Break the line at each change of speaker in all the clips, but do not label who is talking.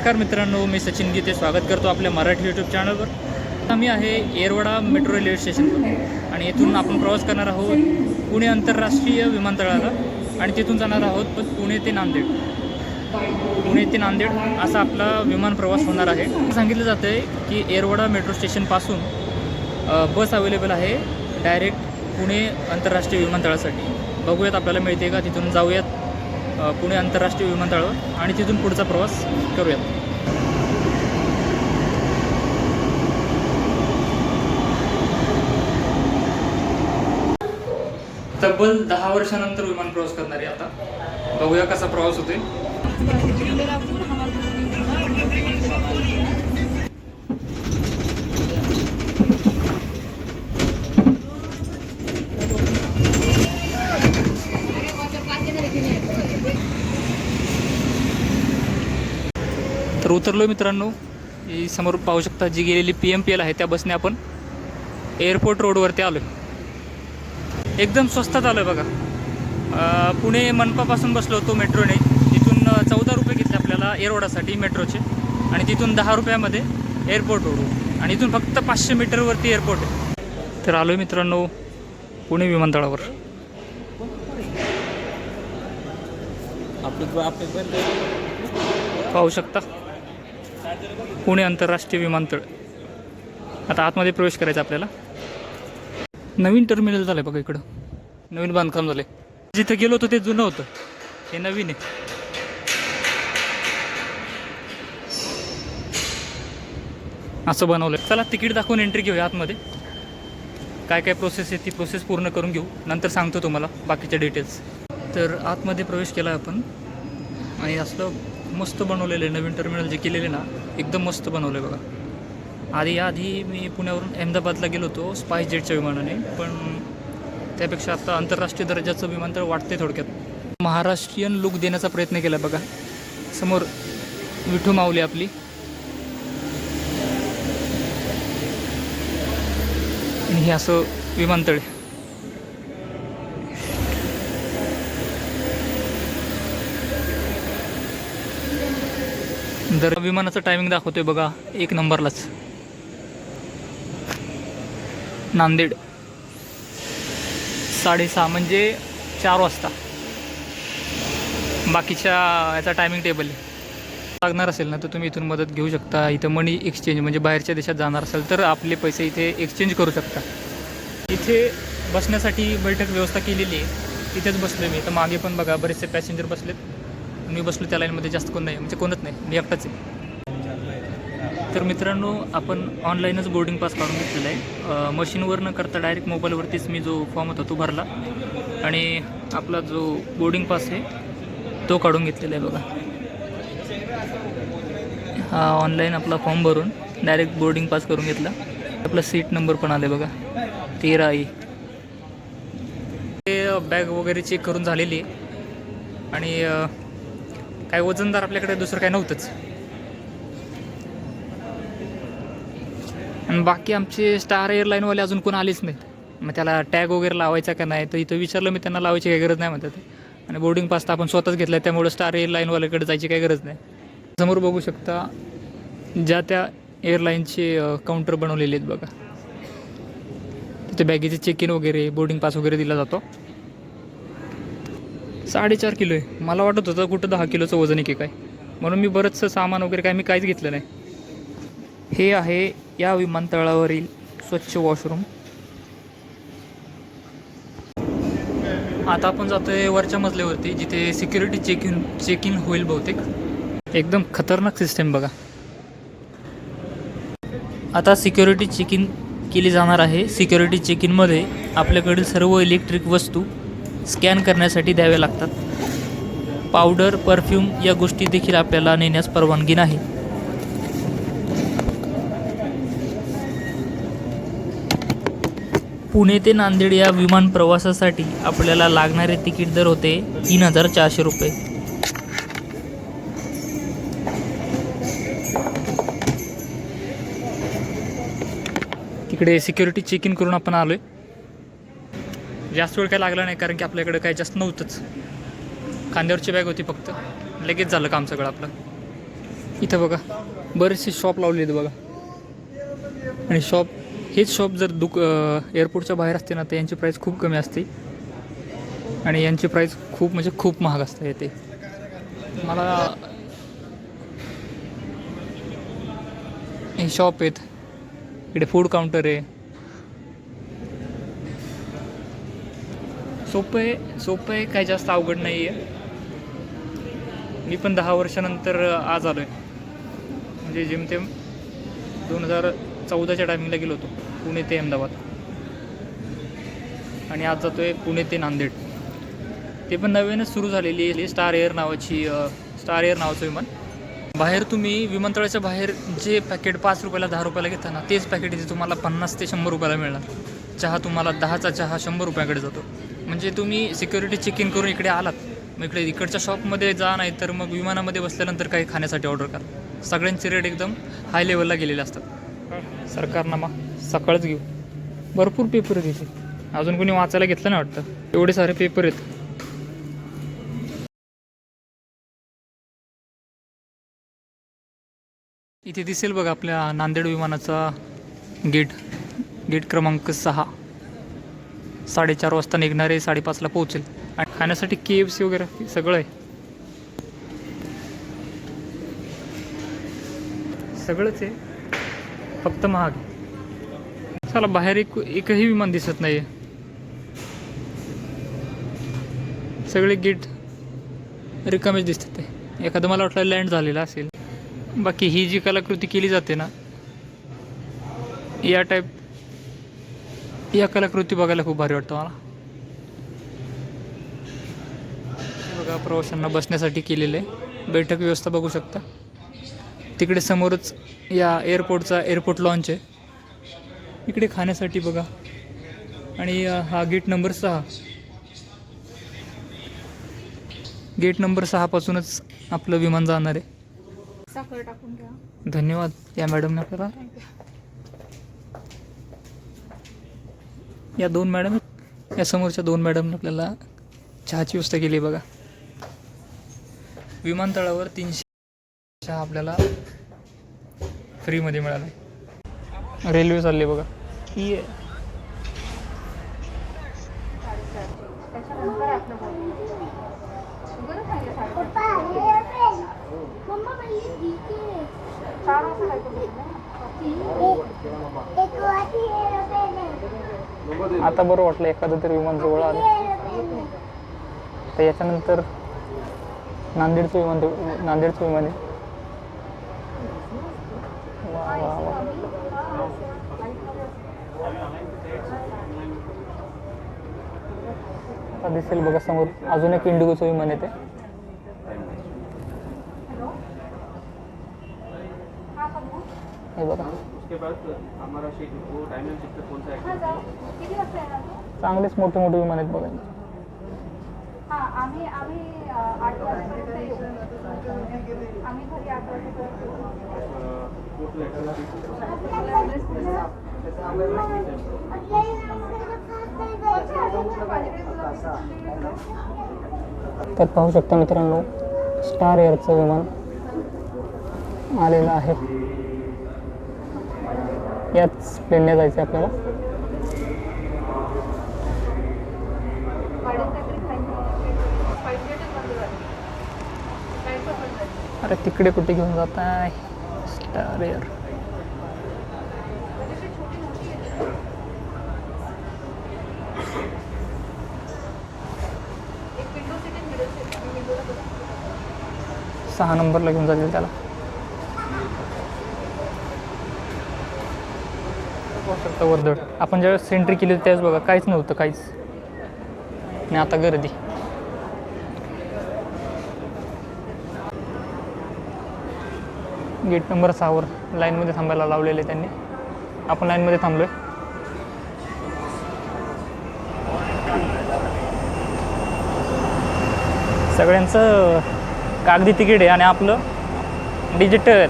नमस्कार मित्रांनो मी सचिन गीते. स्वागत करतो आपल्या मराठी यूट्यूब चॅनलवर आता मी आहे येरवडा मेट्रो रेल्वे स्टेशनवर आणि येथून आपण प्रवास करणार आहोत पुणे आंतरराष्ट्रीय विमानतळाला. आणि तिथून जाणार आहोत पण पुणे ते नांदेड. पुणे ते नांदेड असा आपला विमान प्रवास होणार आहे. सांगितलं जातं आहे की येरवडा मेट्रो स्टेशनपासून बस अवेलेबल आहे. डायरेक्ट पुणे आंतरराष्ट्रीय विमानतळासाठी. बघूयात आपल्याला मिळते का? तिथून जाऊयात. पुणे आंतरराष्ट्रीय विमानतळावर आणि तिथून पुढचा प्रवास करूयात. तब्बल दहा वर्षानंतर विमान प्रवास करणार आहे आता. बघूया कसा प्रवास होतोय. तर उतरलो मित्रांनो. ही समोर पाहू शकता जी गेलेली पी एम पी एल आहे त्या बसने आपण एअरपोर्ट रोडवरती आलो एकदम स्वस्तात आलो आहे बघा पुणे मनपापासून बसलो होतो मेट्रोने. तिथून चौदा रुपये घेतले आपल्याला एरोडासाठी मेट्रोचे. आणि तिथून दहा रुपयामध्ये एअरपोर्ट रोड आणि इथून फक्त पाचशे मीटरवरती एअरपोर्ट आहे. तर आलो आहे मित्रांनो पुणे विमानतळावर. पाहू शकता. पुणे आंतरराष्ट्रीय विमानतळ. आता आतमध्ये प्रवेश करायचा आपल्याला. नवीन टर्मिनल झालं बघा इकडं. नवीन बांधकाम झालं आहे जिथं गेलो होतो ते जुनं होतं. हे नवीन आहे. असं बनवलं चला तिकीट दाखवून एंट्री घेऊया आतमध्ये. काय काय प्रोसेस आहे ती प्रोसेस पूर्ण करून घेऊ. नंतर सांगतो तुम्हाला बाकीच्या डिटेल्स तर आतमध्ये प्रवेश केला आपण. आणि असलं मस्त बनवलेलं आहे नवीन टर्मिनल जे केलेले ना एकदम मस्त बनवलं आहे बघा. आधी आधी मी पुण्यावरून अहमदाबादला गेलो होतो स्पाईस जेटच्या विमानाने पण त्यापेक्षा आता आंतरराष्ट्रीय दर्जाचं विमानतळ वाटते थोडक्यात. महाराष्ट्रीयन लुक देण्याचा प्रयत्न केला बघा. समोर विठू माऊली आपली. आणि हे असं विमानतळ आहे. दर विमानाचं टायमिंग दाखवतोय बघा एक नंबरलाच. नांदेड. साडेसहा म्हणजे चार वाजता. बाकीच्या याचा टायमिंग टेबल आहे. लागणार असेल ना तर तुम्ही इथून मदत घेऊ शकता. इथं मनी एक्सचेंज म्हणजे बाहेरच्या देशात जाणार असेल तर आपले पैसे इथे एक्सचेंज करू शकता. इथे बसण्यासाठी बैठक व्यवस्था केलेली आहे. तिथेच बसलो मी. तर मागे पण बघा बरेचसे पॅसेंजर बसलेत. मी बसलो त्या लाईनमध्ये जास्त कोण नाही. म्हणजे कोणच नाही. मी एकटाच आहे. तर मित्रांनो आपण ऑनलाईनच बोर्डिंग पास काढून घेतलेला आहे. मशीनवर न करता डायरेक्ट मोबाईलवरतीच मी जो फॉर्म होता तो भरला. आणि आपला जो बोर्डिंग पास आहे तो काढून घेतलेला आहे बघा. हा ऑनलाईन आपला फॉर्म भरून डायरेक्ट बोर्डिंग पास करून घेतला. आपला सीट नंबर पण आले बघा. तेरा आई ते बॅग वगैरे चेक करून झालेली आहे. आणि काय वजनदार आपल्याकडे दुसरं काय नव्हतंच. आणि बाकी आमचे स्टार एअरलाईनवाले अजून कोण आलेच नाहीत. मग त्याला टॅग वगैरे लावायचा का नाही तर इथं विचारलं मी त्यांना लावायची काही गरज नाही म्हणतात. आणि बोर्डिंग पास तर आपण स्वतःच घेतला आहे त्यामुळं स्टार एअरलाईनवाल्याकडे जायची काही गरज नाही. समोर बघू शकता ज्या त्या एअरलाईनचे काउंटर बनवलेले आहेत बघा. तिथे बॅगेचे चेक इन वगैरे बोर्डिंग पास वगैरे दिला जातो. साडेचार किलो आहे. मला वाटत होतं कुठं दहा किलोचं वजन आहे की काय. म्हणून मी बरंचसं सामान वगैरे काय मी काहीच घेतलं नाही. हे आहे या विमानतळावरील स्वच्छ वॉशरूम. आता आपण जातो आहे वरच्या मजल्यावरती जिथे security check in check in होईल बहुतेक. एकदम खतरनाक सिस्टम बघा. आता सिक्युरिटी चेक इन केली जाणार आहे. सिक्युरिटी चेक इनमध्ये आपल्याकडील सर्व इलेक्ट्रिक वस्तू स्कॅन करण्यासाठी द्यावे लागतात. पावडर परफ्यूम या गोष्टी देखील आपल्याला नेण्यास परवानगी नाही. पुणे ते नांदेड या विमान प्रवासासाठी आपल्याला लागणारे तिकीट दर होते तीन हजार चारशे रुपये. तिकडे सिक्युरिटी चेक इन करून आपण आलो आहे जास्त वेळ काय लागला नाही कारण की आपल्याकडे काय जास्त नव्हतंच. खांद्यावरची बॅग होती फक्त. लगेच झालं काम सगळं आपलं. इथं बघा बरेचसे शॉप लावले आहेत बघा. आणि शॉप हेच शॉप जर दुक एअरपोर्टच्या बाहेर असते ना तर यांची प्राईस खूप कमी असते. आणि यांची प्राईस खूप म्हणजे खूप महाग असते येते मला हे शॉप आहेत. इकडे फूड काउंटर आहे. सोपं आहे सोपं आहे काही जास्त अवघड नाही आहे मी पण दहा वर्षानंतर आज आलो आहे म्हणजे जेमतेम दोन हजार चौदाच्या टायमिंगला गेलो होतो पुणे ते अहमदाबाद. आणि आज जातो आहे पुणे ते नांदेड. ते पण नवीनच सुरू झालेली आहे स्टार एअर नावाची स्टार एअर नावाचं विमान. बाहेर तुम्ही विमानतळाच्या बाहेर जे पॅकेट पाच रुपयाला दहा रुपयाला घेता ना तेच पॅकेट इथे तुम्हाला पन्नास ते शंभर रुपयाला मिळणार. चहा तुम्हाला दहाचा चहा शंभर रुपयाकडे जातो. म्हणजे तुम्ही सिक्युरिटी चेक इन करून इकडे आलात. मग इकडे इकडच्या शॉपमध्ये जा नाही तर मग विमानामध्ये बसल्यानंतर काही खाण्यासाठी ऑर्डर करा. सगळ्यांचे रेट एकदम हाय लेवलला गेलेले असतात. सरकारनामा सकाळच घेऊ. भरपूर पेपर आहेत इथे. अजून कोणी वाचायला घेतलं नाही वाटतं? एवढे सारे पेपर आहेत. इथे दिसेल बघा आपल्या नांदेड विमानाचा गेट गेट क्रमांक सहा. साडेचार वाजता निघणारे साडेपाचला पोहोचेल. आणि खाण्यासाठी के एफ सी वगैरे सगळं आहे. सगळंच आहे. फक्त महाग चला बाहेर एक एकही विमान दिसत नाही सगळे गेट रिकामेच दिसतात ते. एखादं मला वाटलं लँड झालेलं असेल. बाकी ही जी कलाकृती केली जाते ना या टाईप या कलाकृती बघायला खूप भारी वाटतं मला. बघा प्रवाशांना बसण्यासाठी केलेलं आहे. बैठक व्यवस्था बघू शकता. तिकडे समोरच या एअरपोर्टचा एअरपोर्ट लॉन्च आहे. इकडे खाण्यासाठी बघा. आणि हा गेट नंबर सहा. गेट नंबर सहापासूनच आपलं विमान जाणार आहे. धन्यवाद या मॅडमने आपल्याला. या दोन मॅडम या समोरच्या दोन मॅडमने आपल्याला चहाची व्यवस्था केली बघा. विमानतळावर तीनशे चहा आपल्याला फ्रीमध्ये मिळाला रेल्वे चालली बघा. ही आहे. आता बरं वाटलं एखादं तरी विमान जवळ आलं. तर याच्यानंतर नांदेडचं विमान नांदेडचं विमान आहे. वा वा दिसेल बघा समोर. अजून एक इंडिगोचं विमान येते.
हे
बघा.
बाद हमारा शेड वो कौन सा
हा?
चांगलेच मोठे मोठे विमान आहेत बघा.
हा आम्ही आम्ही अं, आठ वाजेपर्यंत येऊ. आम्ही घरी आठ वाजेपर्यंत
तर पाहू शकता मित्रांनो स्टार एअरचं विमान आलेलं आहे. याच प्लेनने जायचं आहे आपल्याला. अरे तिकडे कुठे घेऊन जात आहे स्टार सहा नंबरला घेऊन जातील त्याला. पाहू शकता वर्दळ? आपण ज्यावेळेस सेंट्री केली त्यावेळेस बघा काहीच नव्हतं काहीच. आणि आता गर्दी गेट नंबर सहावर लाईनमध्ये थांबायला लावलेले त्यांनी. आपण लाईनमध्ये थांबलो आहे सगळ्यांचं कागदी तिकीट आहे आणि आपलं डिजिटल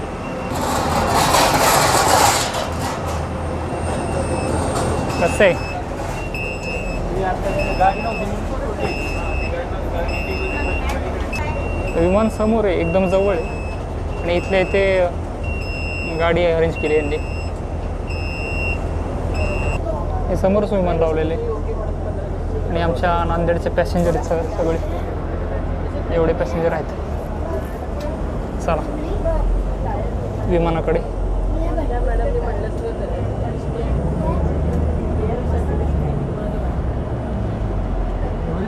कसं? आहे विमान समोर आहे एकदम जवळ आहे. आणि इथल्या इथे गाडी अरेंज केली यांनी. हे समोरच विमान लावलेले आणि आमच्या नांदेडचे पॅसेंजर आहेत सगळे एवढे पॅसेंजर आहेत. चला. विमानाकडे.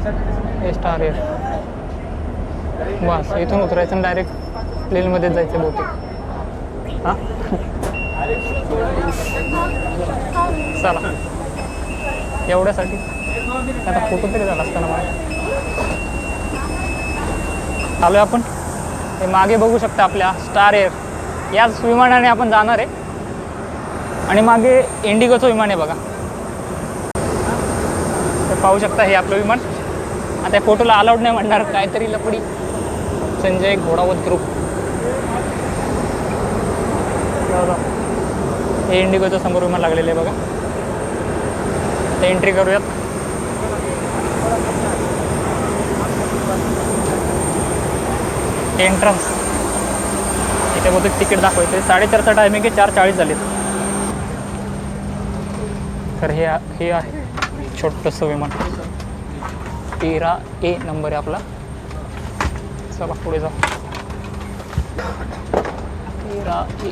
हे स्टार एअर बस इथून उतरायचं डायरेक्ट प्लेनमध्ये जायचं बहुतेक. हां? चला. एवढ्यासाठी? आता फोटो तरी झाला असताना मला. आलो आपण? हे मागे बघू शकता आपल्या स्टार एअर याच विमानाने आपण जाणार आहे. आणि मागे इंडिगोचं विमान आहे बघा. तर पाहू शकता हे आपलं विमान. आता फोटोला अलाउड नाही म्हणणार काहीतरी लपडी. संजय घोडावत ग्रुप हे इंडिगोचं समोर विमान लागलेलं आहे बघा. ते एंट्री करूयात. एंट्रन्स इथे बहुतेक तिकीट दाखवायचं. साडेचारचा टायमिंग आहे चार चाळीस झालेत. तर हे हे आहे छोटंसं विमान. तेरा ए नंबर आहे आपला. चला पुढे जाऊ. तेरा ए.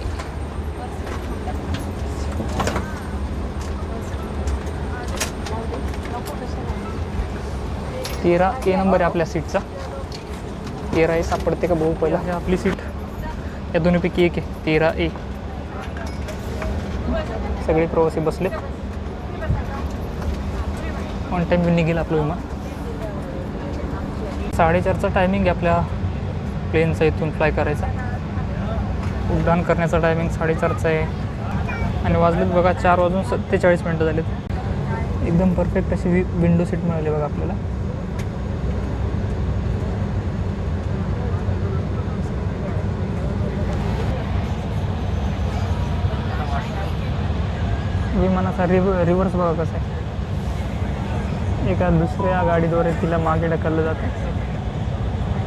तेरा ए नंबर आहे आपल्या सीटचा तेरा ए सापडते का भाऊ पहिला? हे आपली सीट या दोन्हीपैकी एक आहे. तेरा ए. सगळे प्रवासी बसले ऑन टाईम निघेल आपलं विमान. साडेचारचा टायमिंग आहे आपल्या प्लेनचा इथून फ्लाय करायचा. उड्डाण करण्याचा टायमिंग साडेचारचा आहे. आणि वाजलेत बघा चार वाजून सत्तेचाळीस मिनटं झालेत. एकदम परफेक्ट अशी वि विंडो सीट मिळाली बघा आपल्याला. विमानाचा रिव रिव्हर्स बघा कसा आहे. एका दुसऱ्या गाडीद्वारे तिला मागे ढकललं जातं.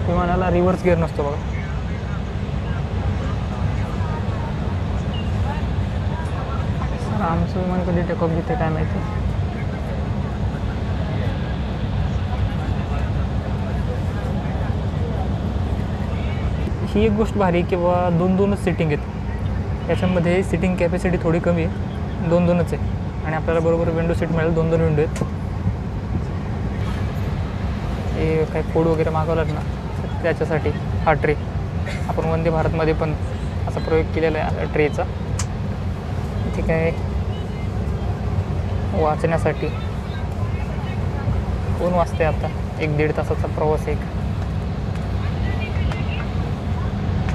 विमानाला रिव्हर्स गिअर नसतो बघा. सर आमचं विमान कधी टेकअप घेते काय माहिती? ही एक गोष्ट भारी आहे दोन दोनच सिटिंग आहेत. याच्यामध्ये सिटिंग कॅपॅसिटी थोडी कमी आहे. दोन दोनच आहे. आणि आपल्याला बरोबर विंडो सीट मिळेल दोन दोन विंडो आहेत. हे काही फूड वगैरे मागवलं ना? त्याच्यासाठी हा ट्रे. आपण वंदे भारतमध्ये पण असा प्रयोग केलेला आहे ट्रेचा. ठीक आहे वाचण्यासाठी. कोण वाचते आता? एक दीड तासाचा प्रवास एक.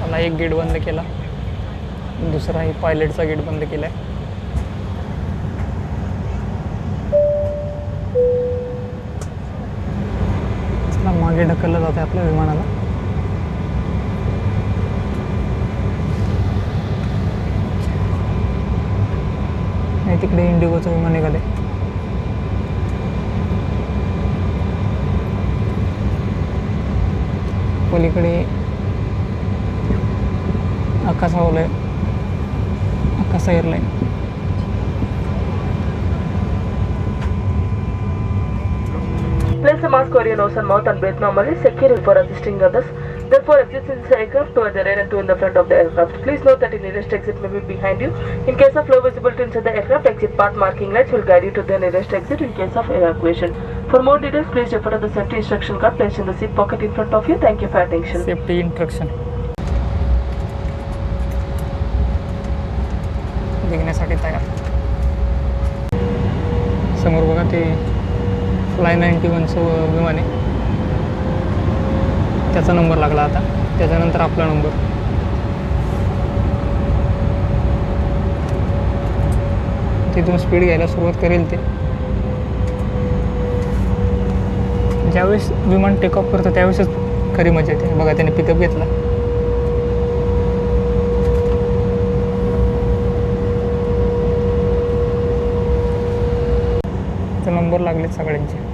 मला एक गेट बंद केला. दुसरा दुसराही पायलटचा गेट बंद केला आहे मागे ढकललं जातं आपल्या विमानाला. नाही तिकडे इंडिगोचं विमान निघाले पलीकडे आकाश आहे Akasa airline.
Place a mask over your nose and mouth and breathe normally. Secure for assisting others. Therefore, exit in the aircraft, two at the rear and two in the front of the aircraft. Please note that the nearest exit may be behind you. In case of low visibility inside the aircraft, exit path marking lights will guide you to the nearest exit in case of evacuation. For more details, please refer to the safety instruction card placed in the seat pocket in front of you. Thank you for attention.
Safety instruction. Ninety ninety वनचं विमान. आहे त्याचा number लागला आता. त्याच्यानंतर आपला number. तिथून speed घ्यायला सुरुवात करेल ते. ज्यावेळेस विमान टेक ऑफ करतं त्यावेळेसच खरी मजा येते. बघा त्याने पिकअप घेतला. नंबर लागलेत सगळ्यांचे.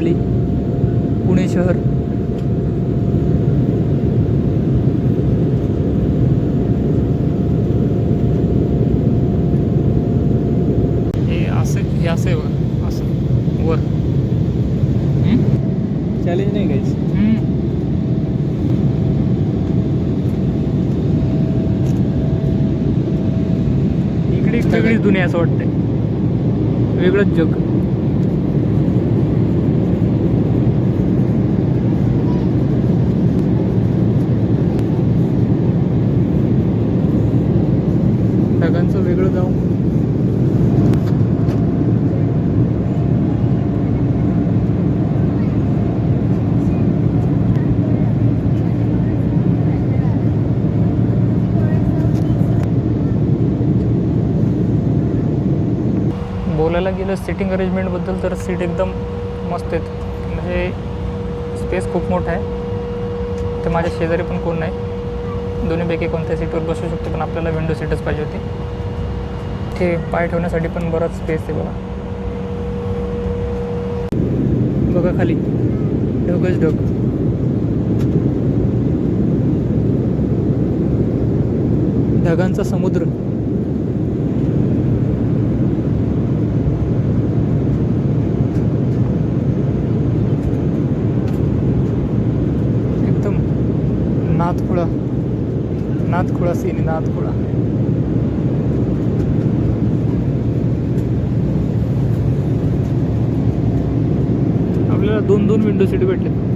खाली पुणे शहर हे असं हे असं आहे बघा असं वर हम्म?
चॅलेंज नाही काहीच
हम्म. इकडे एक वेगळीच दुनिया असं वाटतंय वेगळंच जग ढगांचं वेगळं जाऊ बोलायला गेलं सिटिंग अरेंजमेंटबद्दल तर सीट एकदम मस्त आहेत. म्हणजे स्पेस खूप मोठा आहे. तर माझ्या शेजारी पण कोण नाही. दोन्हीपैकी कोणत्या सीटवर बसू शकतो पण आपल्याला विंडो सीटच पाहिजे होती. ते पाय ठेवण्यासाठी पण बराच स्पेस आहे बघा. बघा खाली. ढगच ढग. ढगांचा समुद्र एकदम नाथखुळा नाथखुळा सीन आहे, नाथखुळा आपल्याला दोन दोन विंडो सीट भेटले.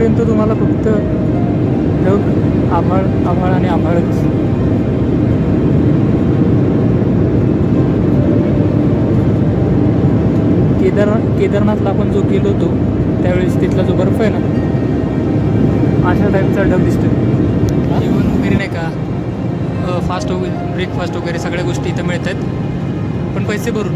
तोपर्यंत तुम्हाला फक्त ढग आभाळ आभाळ आणि आभाळच. केदारनाथ केदारनाथला आपण जो गेलो होतो त्यावेळेस तिथला जो बर्फ आहे ना अशा टाईपचा ढग दिसतो जेवण वगैरे नाही का? फास्ट वगैरे ब्रेकफास्ट वगैरे सगळ्या गोष्टी इथं मिळत आहेत पण पैसे भरून.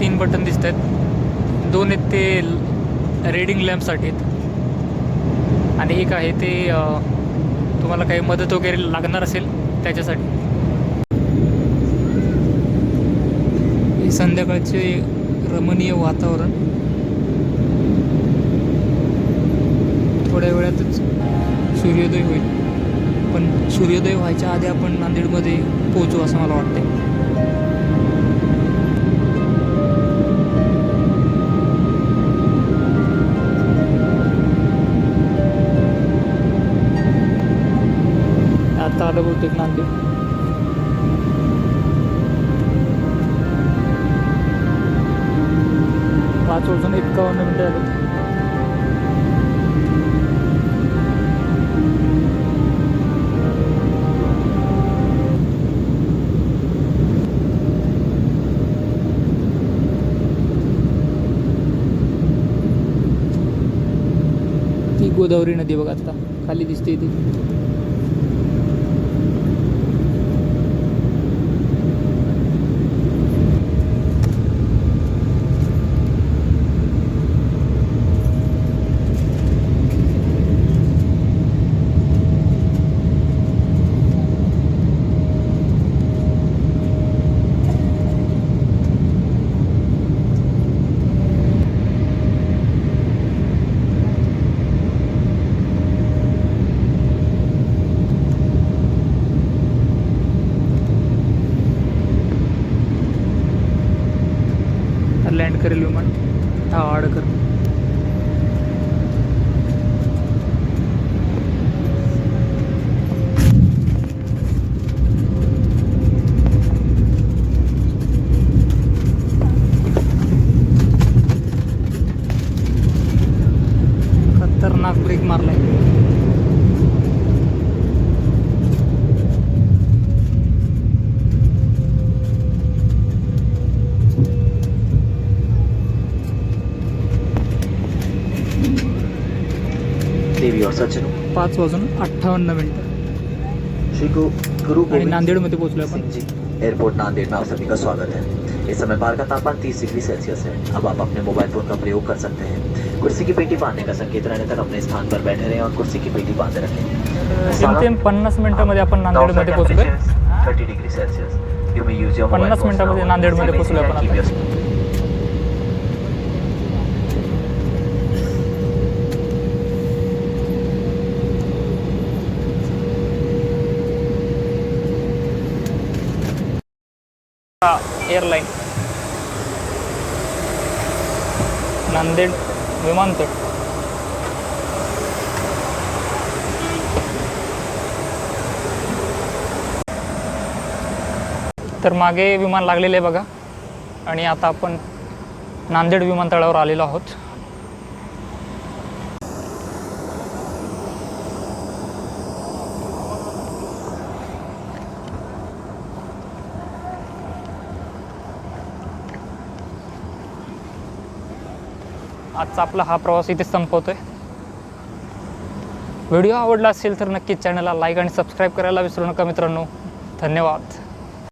तीन बटन दिसत आहेत. दोन आहेत ते रेडिंग लॅम्पसाठी आहेत. आणि एक आहे ते तुम्हाला काही मदत वगैरे लागणार असेल त्याच्यासाठी. हे संध्याकाळचे रमणीय वातावरण. थोड्या वेळातच सूर्योदय होईल. पण सूर्योदय व्हायच्या आधी आपण नांदेडमध्ये पोहोचू असं मला वाटतंय. आलं बहुतेक नांदेड. पाच वाजून एकावन्न मिनटं आले. ती गोदावरी नदी बघा आता. खाली दिसते ती.
और सज्जनों
पाच वाजून अठ्ठावन्न मिनटं.
श्री गुरु
आणि नांदेडमध्ये पोहोचलो आपण.
जी एयरपोर्ट नांदेड़ में आप सभी का स्वागत है इस समय बाहर का तापमान 30 डिग्री सेल्सियस है अब आप अपने मोबाइल फ़ोन का प्रयोग कर सकते हैं. कुर्सी की पेटी बांधने का संकेत रहने तक अपने स्थान पर बैठे रहें और कुर्सी की पेटी बांधे रखें।
पन्नास मिनिटामध्ये आपण नांदेडमध्ये पोहोचलोय.
थर्टी डिग्री सेल्सियस
पन्नास मिनिटामध्ये नांदेडमध्ये पोहोचलोय आपण एअरलाईन. नांदेड विमानतळ. तर मागे विमान लागलेले आहे बघा. आणि आता आपण नांदेड विमानतळावर आलेलो आहोत. आजचा आपला हा प्रवास इथे संपवतोय. व्हिडिओ आवडला असेल तर नक्कीच चॅनलला लाईक आणि सबस्क्राईब करायला विसरू नका मित्रांनो. धन्यवाद.